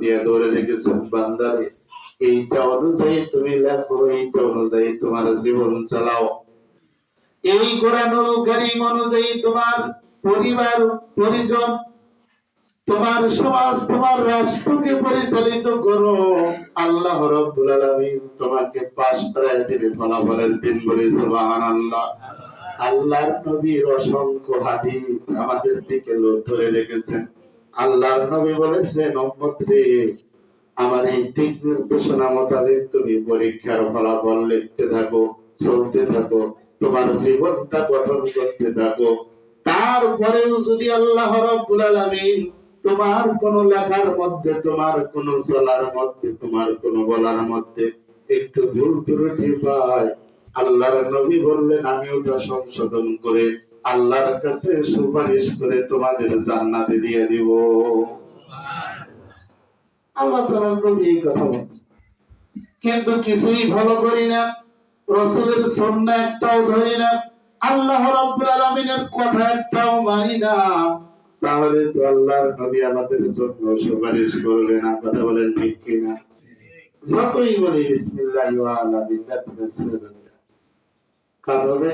দিয়ে ধরে রেখেছেন বান্দারে তুমি এইটা অনুযায়ী তোমার জীবন চালাও। এই কারীম অনুযায়ী তোমার পরিবার, পরিজন, তোমার সমাজ, তোমার রাষ্ট্রকে পরিচালিত করো। আল্লাহ রাব্বুল আলামিন তোমাকে পাশ করায় দিবে ফলাফলের দিন বলে, সুবহানাল্লাহ। আল্লাহর নবীর অসংখ্য হাদিস আমাদের দিকে ধরে রেখেছেন। আল্লাহর নবী বলেছেন উম্মত আমার এই দিক নির্দেশনা মোতাবেক তুমি পরীক্ষার ফলাফল লিখতে থাকো, চলতে থাকো, তোমার জীবনটা গঠন করতে থাকো। তারপরেও যদি আল্লাহ রাব্বুল আলামিন তোমার কোন লেখার মধ্যে, তোমার কোন চলার মধ্যে, তোমার কোন বলার মধ্যে একটু ভুল ত্রুটি পায় আল্লাহর নবী বললেন আমি ওটা সংশোধন করে আল্লাহর কাছে সুপারিশ করে তোমাদের জান্নাতে দিয়ে দিব। আল্লাহ নবী কথা বলছে। কিন্তু কিছুই ফলো করি না, রসুলের একটাও ধরি না, আল্লাহ কথা একটাও মানি না। তাহলে তো আল্লাহর নবী আমাদের জন্য সুপারিশ করবে না, কথা বলেন ঠিক কিনা? যতই বলি বিসমিল্লাহ আলা বিল্লাহি কাজ হবে?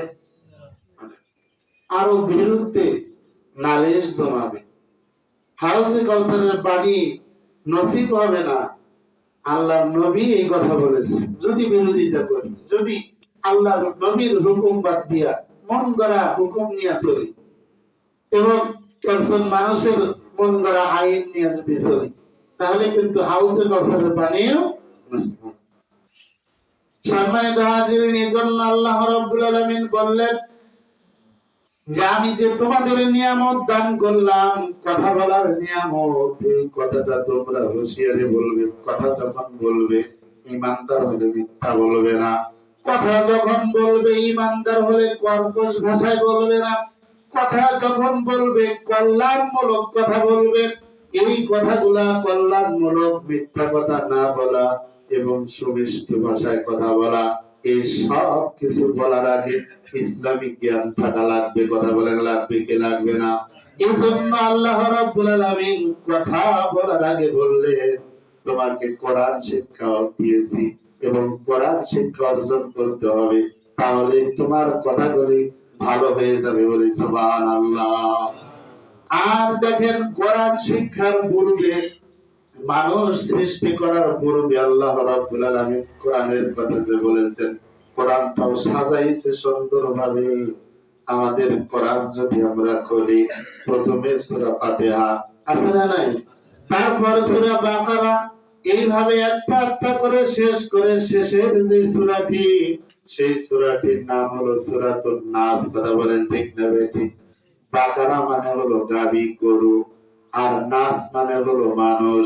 আরও বিরুদ্ধে নালিশ জমাবে। হাউসে কাউসারের পানি নসিব হবে না। আল্লাহ নবী এই কথা বলেছে যদি বিরোধিতা করি, যদি আল্লাহর নবীর হুকুম বাদ দিয়া মন গড়া হুকুম নিয়ে চলি এবং একজন মানুষের মন গড়া আইন নিয়ে যদি চলি, তাহলে কিন্তু হাউসে কাউসারের পানিও। সম্মানিত হাজিরিন এজন্য আল্লাহ রাব্বুল আলামিন বললেন যে আমি যে তোমাদের নিয়ামত দান করলাম, কথা বলার নিয়ামত, এই কথাটা তোমরা হুঁশিয়ারি বলবে, কথা যখন বলবে, ইমানদার হলে মিথ্যা বলবে না। কথা যখন বলবে, ইমানদার হলে কর্কশ ভাষায় বলবে না। কথা যখন বলবে, কল্যাণমূলক কথা বলবে। এই কথাগুলা কল্যাণমূলক মিথ্যা কথা না বলা এবং সুমিষ্ট ভাষায় কথা বলা। এই সব কিছু বলার আগে ইসলামিক জ্ঞান থাকা লাগবে, কথা বলেন লাগবে, কি লাগবে না? এই জন্য আল্লাহ কথা বলার আগে বললেন, তোমাকে কোরআন দিয়েছি এবং কোরআন শিক্ষা অর্জন করতে হবে, তাহলে তোমার কথাগুলি ভালো হয়ে যাবে বলে সুবহানাল্লাহ। আর দেখেন কোরআন শিক্ষার পূর্বে মানুষ সৃষ্টি করার পূর্বে আল্লাহ রাব্বুল কোরআনের কথা যে বলেছেন, কোরআনটাও সাজাইছে সুন্দরভাবে। আমাদের কোরআন যদি আমরা খুলি, প্রথমে সূরা ফাতিহা, আছে না নাই? তারপর সূরা বাকারা, এইভাবে একটা একটা করে শেষ করে শেষের যে সূরাটি, সেই সূরাটির নাম হলো সূরাতুন নাস, কথা বলেন ঠিক না বেঠিক বাকারা মানে হলো গাবি, গরু, আর নাস মানে হলো মানুষ।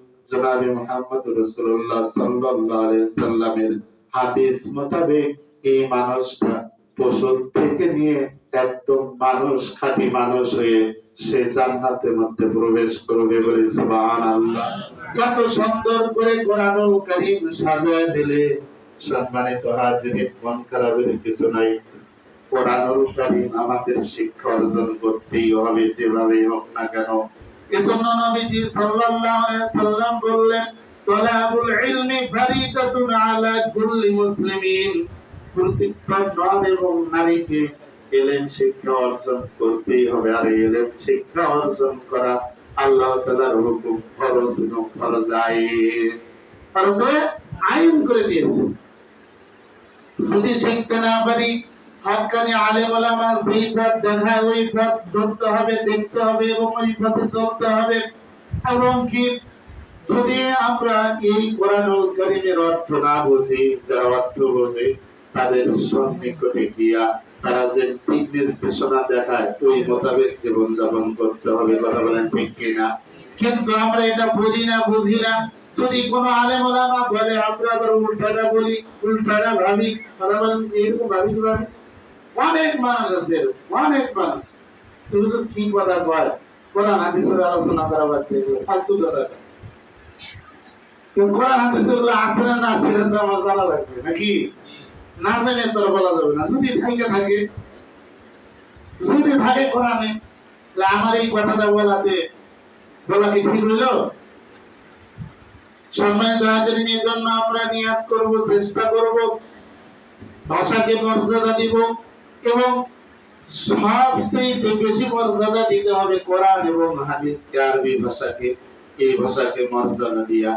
সাল্লাল্লাহু সাল্লামের হাদিস মোতাবেক এই মানুষটা পশু থেকে নিয়ে একদম মানুষ খাঁটি মানুষ হয়ে সে জান্নাতের মধ্যে প্রবেশ করবে বলে সুবহানাল্লাহ। কত সুন্দর করে কারীম সাজায় দিলে। সম্মানিত হাজিরিন, মন খারাপের কিছু নাই। কারীম আমাদের শিক্ষা অর্জন করতেই হবে যেভাবে হোক না কেন। এজন্য নবীজি সাল্লাল্লাহু আলাইহি সাল্লাম বললেন ইলমি ফারিদাতুন আলা কুল্লি মুসলিমিন। প্রত্যেকটা নর এবং নারীকে এলেম শিক্ষা অর্জন করতেই হবে। আর এলেম শিক্ষা অর্জন করা আল্লাহ তাআলার হুকুম ফরজ ফরজ আইন। ফরজে আইন করে দিয়েছে। যদি শিখতে না পারি হাক্কানি আলেম ওলামা সেই পথ দেখায় ওই পথ ধরতে হবে, দেখতে হবে এবং ওই পথে চলতে হবে। এবং কি, যদি আমরা এই কোরআনুল কারীমের অর্থ না বুঝি, যারা অর্থ বোঝে, তাদের সন্নিকটে গিয়া তারা যে দিক নির্দেশনা দেখায়, ওই মোতাবেক জীবন যাপন করতে হবে, কথা বলেন ঠিক কিনা? কিন্তু আমরা এটা বুঝি না বুঝি না। যদি কোনো আলেম ওলামা বলে, আমরা আবার উল্টাটা বলি, উল্টাটা ভাবি ওরা বলেন, এরকম ভাবি ভাবি? অনেক মানুষ আছে, অনেক মানুষ। কি কথা কয়? আলোচনা করা ফালতু কথা আমার এই কথাটা বলাতে, বলা কি ঠিক হইল? সম্মানিত হাজারিনের জন্য আমরা নিয়াত করব, চেষ্টা করব, ভাষাকে মর্যাদা দিব। এবং সবচেয়ে বেশি মর্যাদা দিতে হবে কোরআন এবং হাদিসকে আরবি ভাষাকে। এই ভাষাকে মর্যাদা দিয়া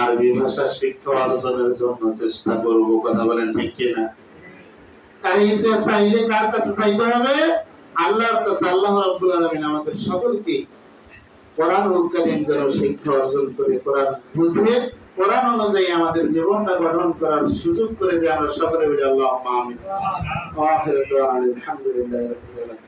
আরবি ভাষা শিক্ষা অর্জনের জন্য চেষ্টা করব, কথা বলেন ঠিক কিনা? আর যে চাইলে কার কাছে চাইতে হবে? আল্লাহর কাছে। আল্লাহ রাব্বুল আলামিন আমাদের সকলকে কোরআন কারীম যেন শিক্ষা অর্জন করে কোরআন বুঝে কোরআন অনুযায়ী আমাদের জীবনটা গঠন করার সুযোগ করে যে আমরা সকলে বলি আল্লাহ আমিন আলহামদুলিল্লাহি